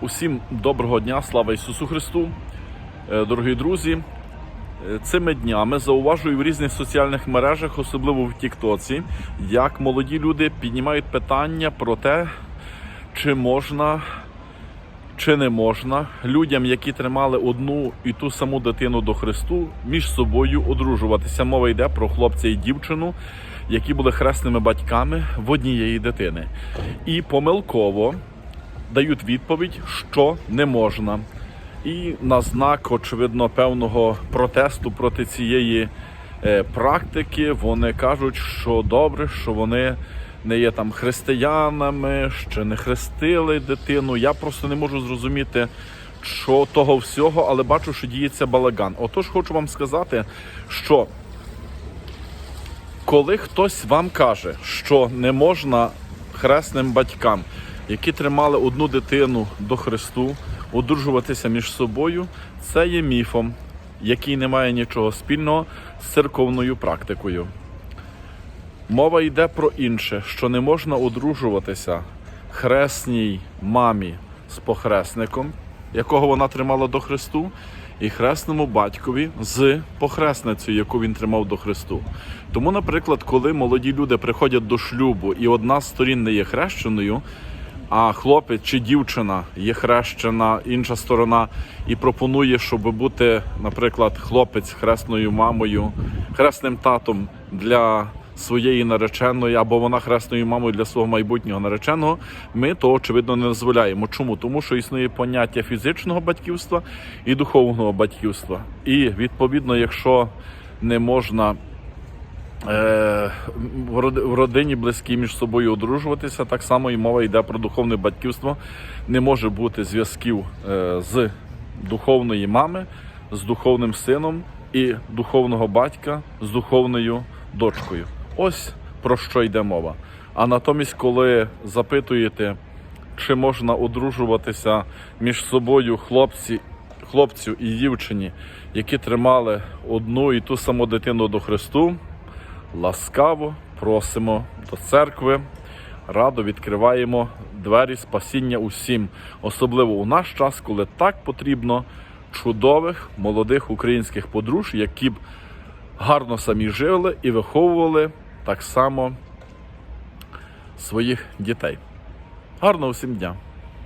Усім доброго дня, слава Ісусу Христу, Е, дорогі друзі. е, Цими днями зауважую в різних соціальних мережах, особливо в Тіктоці, як молоді люди піднімають питання про те, чи можна, чи не можна людям, які тримали одну і ту саму дитину до Христу, між собою одружуватися. Мова йде про хлопця і дівчину, які були хресними батьками в однієї дитини. І помилково дають відповідь, що не можна. І на знак, очевидно, певного протесту проти цієї е, практики вони кажуть, що добре, що вони не є там християнами, що не хрестили дитину. Я просто не можу зрозуміти, що того всього, але бачу, що діється балаган. Отож, хочу вам сказати, що коли хтось вам каже, що не можна хресним батькам, які тримали одну дитину до Христу, одружуватися між собою, це є міфом, який не має нічого спільного з церковною практикою. Мова йде про інше, що не можна одружуватися хресній мамі з похресником, якого вона тримала до Христу, і хресному батькові з похресницею, яку він тримав до Христу. Тому, наприклад, коли молоді люди приходять до шлюбу і одна з сторін не є хрещеною, а хлопець чи дівчина є хрещена, інша сторона, і пропонує, щоб бути, наприклад, хлопець хресною мамою, хресним татом для своєї нареченої, або вона хресною мамою для свого майбутнього нареченого, ми то очевидно не дозволяємо. Чому? Тому що існує поняття фізичного батьківства і духовного батьківства. І відповідно, якщо не можна в в родині близькі між собою одружуватися. Так само і мова йде про духовне батьківство. Не може бути зв'язків е, з духовної мами, з духовним сином і духовного батька з духовною дочкою. Ось про що йде мова. А натомість, коли запитуєте, чи можна одружуватися між собою хлопці, хлопцю і дівчині, які тримали одну і ту саму дитину до Христу, ласкаво просимо до церкви. Радо відкриваємо двері спасіння усім, особливо у наш час, коли так потрібно чудових молодих українських подружж, які б гарно самі жили і виховували так само своїх дітей. Гарного всім дня!